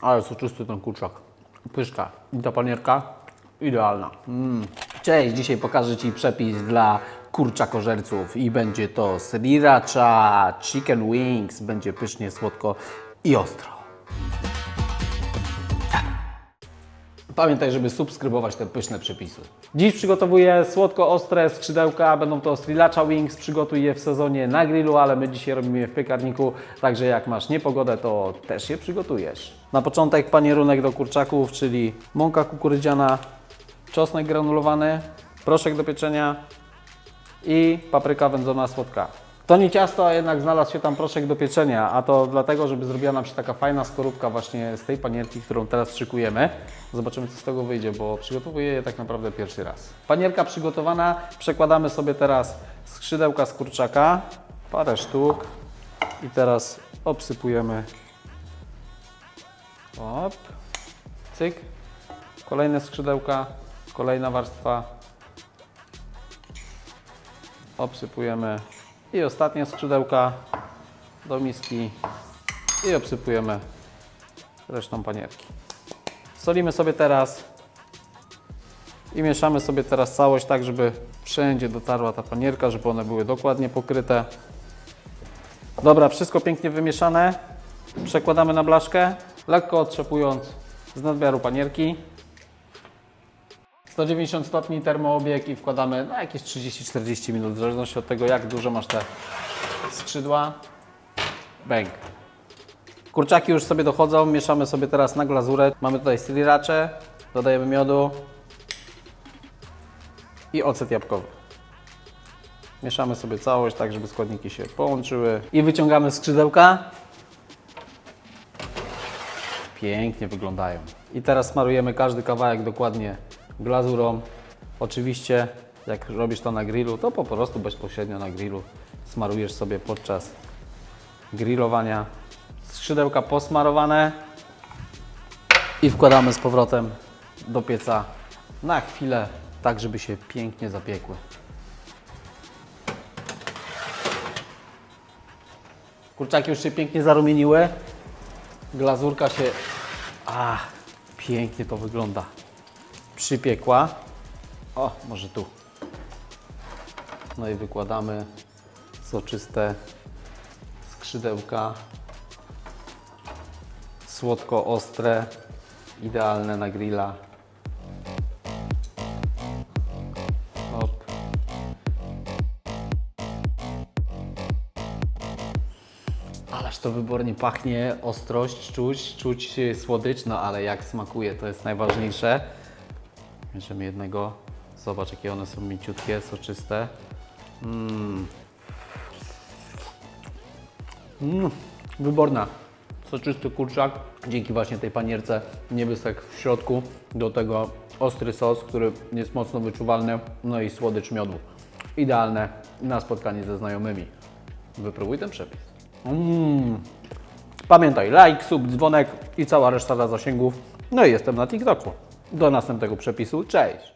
Ale soczysty ten kurczak. Pyszka. I ta panierka idealna. Mm. Cześć, dzisiaj pokażę Ci przepis dla kurczakożerców i będzie to sriracha, chicken wings, będzie pysznie, słodko i ostro. Pamiętaj, żeby subskrybować te pyszne przepisy. Dziś przygotowuję słodko-ostre skrzydełka. Będą to sriracha wings. Przygotuj je w sezonie na grillu, ale my dzisiaj robimy je w piekarniku. Także jak masz niepogodę, to też je przygotujesz. Na początek panierunek do kurczaków, czyli mąka kukurydziana, czosnek granulowany, proszek do pieczenia i papryka wędzona słodka. To nie ciasto, a jednak znalazł się tam proszek do pieczenia, a to dlatego, żeby zrobiła nam się taka fajna skorupka właśnie z tej panierki, którą teraz szykujemy. Zobaczymy, co z tego wyjdzie, bo przygotowuję je tak naprawdę pierwszy raz. Panierka przygotowana, przekładamy sobie teraz skrzydełka z kurczaka, parę sztuk i teraz obsypujemy. Op, cyk, kolejne skrzydełka, kolejna warstwa, obsypujemy i ostatnie skrzydełka do miski i obsypujemy resztą panierki. Solimy sobie teraz i mieszamy sobie teraz całość tak, żeby wszędzie dotarła ta panierka, żeby one były dokładnie pokryte. Dobra, wszystko pięknie wymieszane. Przekładamy na blaszkę, lekko otrzepując z nadmiaru panierki. 190 stopni termoobieg i wkładamy na jakieś 30-40 minut, w zależności od tego, jak duże masz te skrzydła. Bęk. Kurczaki już sobie dochodzą, mieszamy sobie teraz na glazurę. Mamy tutaj sriracze, dodajemy miodu i ocet jabłkowy. Mieszamy sobie całość tak, żeby składniki się połączyły i wyciągamy skrzydełka. Pięknie wyglądają. I teraz smarujemy każdy kawałek dokładnie glazurą. Oczywiście, jak robisz to na grillu, to po prostu bezpośrednio na grillu smarujesz sobie podczas grillowania. Skrzydełka posmarowane i wkładamy z powrotem do pieca na chwilę, tak żeby się pięknie zapiekły. Kurczaki już się pięknie zarumieniły. Glazurka się... Ach, pięknie to wygląda. Przypiekła. O, może tu. No i wykładamy soczyste skrzydełka. Słodko-ostre, idealne na grilla. Hop. Ależ to wybornie pachnie, ostrość czuć, czuć słodycz, no ale jak smakuje, to jest najważniejsze. Bierzemy jednego, zobacz jakie one są mięciutkie, soczyste. Mm. Mm, wyborna. Soczysty kurczak, dzięki właśnie tej panierce, niebysek w środku, do tego ostry sos, który jest mocno wyczuwalny, no i słodycz miodu. Idealne na spotkanie ze znajomymi. Wypróbuj ten przepis. Mm. Pamiętaj, like, sub, dzwonek i cała reszta dla zasięgów. No i jestem na TikToku. Do następnego przepisu. Cześć!